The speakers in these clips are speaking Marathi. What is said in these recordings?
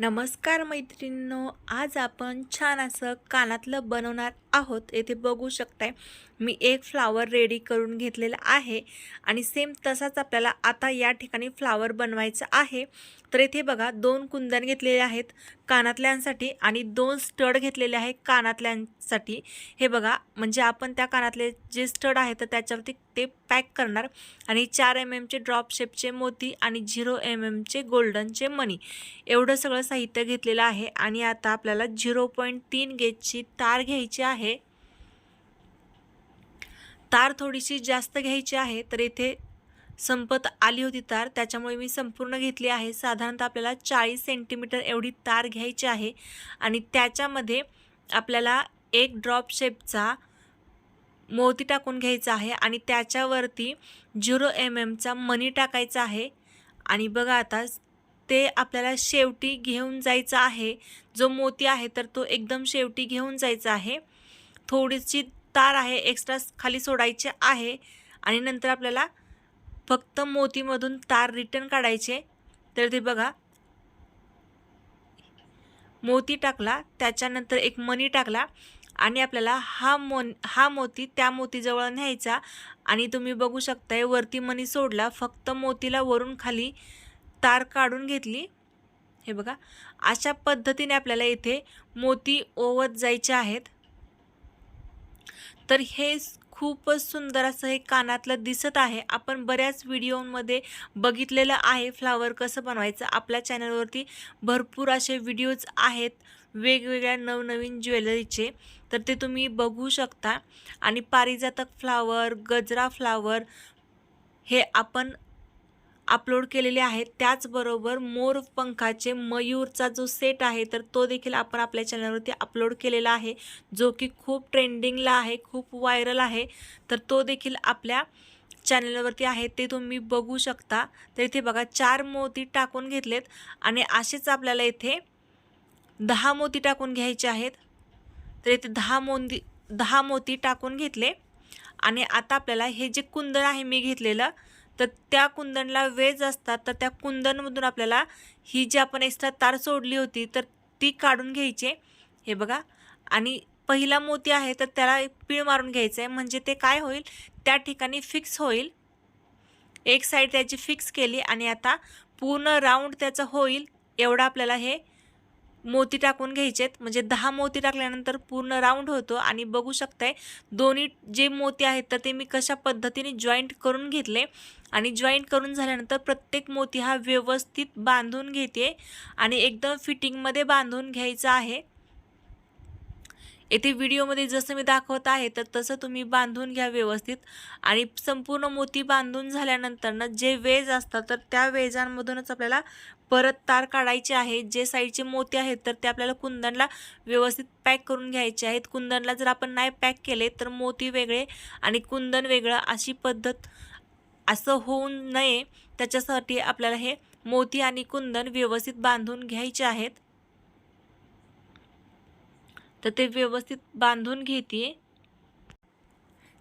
नमस्कार मैत्रिणींनो आज आपण छान असं कानातलं बनवणार आहोत. येथे बघू शकताय मी एक फ्लावर रेडी करून घेतलेला आहे आणि सेम तसाच आपल्याला आता या ठिकाणी फ्लावर बनवायचा आहे. तर येथे बघा दोन कुंदन घेतलेले आहेत कानातल्यांसाठी आणि दोन स्टड घेतलेले आहे कानातल्यांसाठी. हे बघा म्हणजे आपण त्या कानातले जे स्टड आहे तर त्याच्यावरती ते पॅक करणार आणि चार एम एमचे ड्रॉप शेपचे मोती आणि झिरो एम एमचे गोल्डनचे मनी एवढं सगळं साहित्य घेतलेलं आहे आणि आता आपल्याला झिरो पॉईंट तीन गेजची तार घ्यायची आहे. तार थोडीशी जास्त घ्यायची आहे तर इथे संपत आली होती तार. त्याच्यामुळे मी संपूर्ण घेतली आहे. साधारणतः आपल्याला चाळीस सेंटीमीटर एवढी तार घ्यायची आहे आणि त्याच्यामध्ये आपल्याला एक ड्रॉप शेपचा मोती टाकून घ्यायचा आहे आणि त्याच्यावरती झिरो एम एमचा मनी टाकायचा आहे. आणि बघा आता ते आपल्याला शेवटी घेऊन जायचं आहे. जो मोती आहे तर तो एकदम शेवटी घेऊन जायचा आहे. थोडीशी तार आहे एक्स्ट्रा खाली सोडायची आहे आणि नंतर आपल्याला फक्त मोतीमधून तार रिटर्न काढायचे. तर ते बघा. मोती टाकला त्याच्यानंतर एक मनी टाकला आणि आपल्याला हा मोन हा मोती त्या मोतीजवळ न्यायचा. आणि तुम्ही बघू शकताय वरती मनी सोडला फक्त मोतीला वरून खाली तार काढून घेतली. हे बघा अशा पद्धतीने आपल्याला इथे मोती ओवत जायचे आहेत. तर हे खूपच सुंदर असं हे कानातलं दिसत आहे. आपण बऱ्याच व्हिडिओमध्ये बघितलेलं आहे फ्लावर कसं बनवायचं. आपल्या चॅनलवरती भरपूर असे व्हिडिओज आहेत वेगवेगळ्या नवनवीन ज्वेलरीचे. तर ते तुम्ही बघू शकता. आणि पारिजातक फ्लावर गजरा फ्लावर हे आपण अपलोड केलेले आहेत. त्याचबरोबर मोर पंखाचे मयूरचा जो सेट आहे तर तो देखील आपण आपल्या चॅनलवरती अपलोड केलेला आहे. जो की खूप ट्रेंडिंगला आहे खूप व्हायरल आहे. तर तो देखील आपल्या चॅनलवरती आहे. ते तुम्ही बघू शकता. तर इथे बघा चार मोती टाकून घेतलेत. आणि असेच आपल्याला इथे दहा मोती टाकून घ्यायचे आहेत. तर इथे दहा मोती दहा मोती टाकून घेतले. आणि आता आपल्याला हे जे कुंदन आहे मी घेतलेलं तर त्या कुंदनला वेज असतात तर त्या कुंदनमधून आपल्याला ही जी आपण एक्स्ट्रा तार सोडली होती तर ती काढून घ्यायची. हे बघा. आणि पहिला मोती आहे तर त्याला पीळ मारून घ्यायचं आहे म्हणजे ते काय होईल? त्या ठिकाणी फिक्स होईल. एक साईड त्याची फिक्स केली आणि आता पूर्ण राऊंड त्याचं होईल. एवढं आपल्याला हे मोती टाकून घ्यायचेत. म्हणजे दहा मोती टाकल्यानंतर पूर्ण राऊंड होतो आणि बघू शकताय दोन्ही जे मोती आहेत तर ते मी कशा पद्धतीने जॉईंट करून घेतले आणि जॉईंट करून झाल्यानंतर प्रत्येक मोती हा व्यवस्थित बांधून घेते आणि एकदम फिटिंगमध्ये बांधून घ्यायचा आहे. येथे व्हिडिओमध्ये जसं मी दाखवत आहे तर तसं तुम्ही बांधून घ्या व्यवस्थित. आणि संपूर्ण मोती बांधून झाल्यानंतरनं जे वेज असतात तर त्या वेजांमधूनच आपल्याला परत तार काढायचे आहे जे साईडचे मोती आहेत तर ते आपल्याला कुंदनला व्यवस्थित पॅक करून घ्यायचे आहेत. कुंदनला जर आपण नाही पॅक केले तर मोती वेगळे आणि कुंदन वेगळं अशी पद्धत असं होऊ नये. त्याच्यासाठी आपल्याला हे मोती आणि कुंदन व्यवस्थित बांधून घ्यायचे आहेत. तर ते व्यवस्थित बांधून घेते.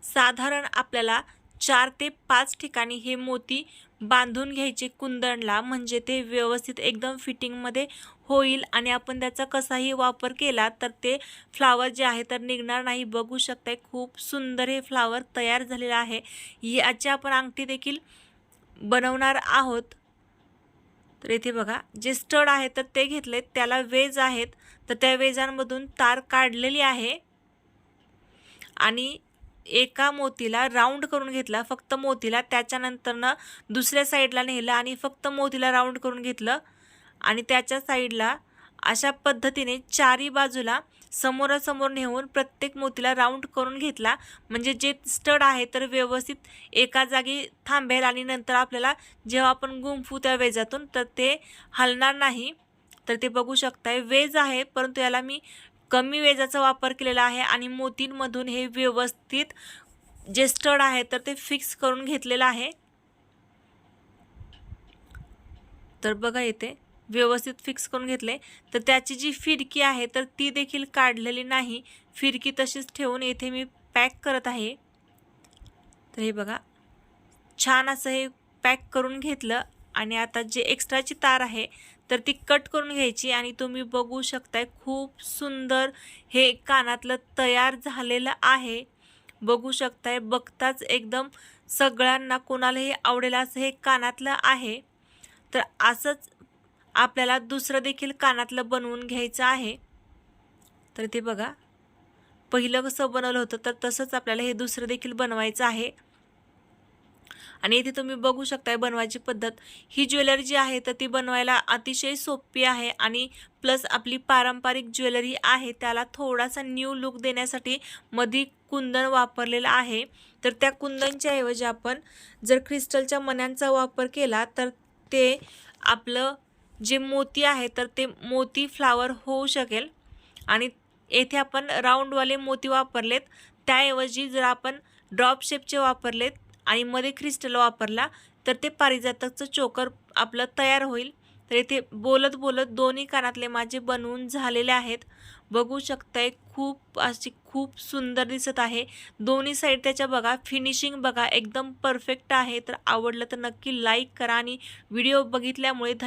साधारण आपल्याला चार ते पाच ठिकाणी हे मोती बांधून घ्यायचे कुंदनला. म्हणजे ते व्यवस्थित एकदम फिटिंगमध्ये होईल आणि आपण त्याचा कसाही वापर केला तर ते फ्लावर जे आहे तर निघणार नाही. बघू शकताय खूप सुंदर हे फ्लावर तयार झालेलं आहे. याची आपण अंगठी देखील बनवणार आहोत. तर इथे बघा जे स्टड आहे तर ते घेतले त्याला वेज आहेत. तर त्या वेजांमधून तार काढलेली आहे आणि एका मोतीला राऊंड करून घेतला फक्त मोतीला. त्याच्यानंतरनं दुसऱ्या साईडला नेलं आणि फक्त मोतीला राऊंड करून घेतलं. आणि त्याच्या साईडला अशा पद्धतीने चारी बाजूला समोरासमोर नेऊन प्रत्येक मोतीला राऊंड करून घेतला. म्हणजे जे स्टड आहे तर व्यवस्थित एका जागी थांबेल आणि नंतर आपल्याला जेव्हा आपण गुंफू त्या वेजातून तर ते हलणार नाही. तर ते बघू शकताय. वेज आहे परंतु याला मी कमी वेजाचा वापर केलेला आहे आणि मोतींमधून हे व्यवस्थित जे स्टड आहे तर ते फिक्स करून घेतलेलं आहे. तर बघा येते व्यवस्थित फिक्स करून घेतले. तर त्याची जी फिरकी आहे तर ती देखील काढलेली नाही. फिरकी तशीच ठेवून येथे मी पॅक करत आहे. तर हे बघा छान असं हे पॅक करून घेतलं. आणि आता जे एक्स्ट्राची तार आहे तर ती कट करून घ्यायची आणि तुम्ही बघू शकताय खूप सुंदर हे कानातलं तयार झालेलं आहे. बघू शकताय बघताच एकदम सगळ्यांना कोणालाही आवडेल असं हे कानातलं आहे. तर असंच आपल्याला दुसरं देखील कानातलं बनवून घ्यायचं आहे. तर ते बघा पहिलं कसं बनवलं होतं तर तसंच आपल्याला हे दुसरं देखील बनवायचं आहे. आणि इथे तुम्ही बघू शकताय बनवायची पद्धत. ही ज्वेलरी जी आहे तर ती बनवायला अतिशय सोपी आहे आणि प्लस आपली पारंपरिक ज्वेलरी आहे त्याला थोडासा न्यू लुक देण्यासाठी मधी कुंदन वापरलेलं आहे. तर त्या कुंदनच्या ऐवजी आपण जर क्रिस्टलच्या मण्यांचा वापर केला तर ते आपलं जे मोती आहे तर ते मोती फ्लावर होऊ शकेल. आणि येथे आपण राऊंडवाले मोती वापरलेत. त्याऐवजी जर आपण ड्रॉप शेपचे वापरलेत आणि मध्ये क्रिस्टल वापरला तर ते पारिजातकचं चोकर आपलं तयार होईल. तर इथे बोलत बोलत दोन्ही कानातले माझे बनवून झालेले आहेत. बघू शकताय खूप अशी खूप सुंदर दिसत आहे. दोन्ही साईड त्याच्या बघा फिनिशिंग बघा एकदम परफेक्ट आहे. तर आवडलं तर नक्की लाईक करा आणि व्हिडिओ बघितल्यामुळे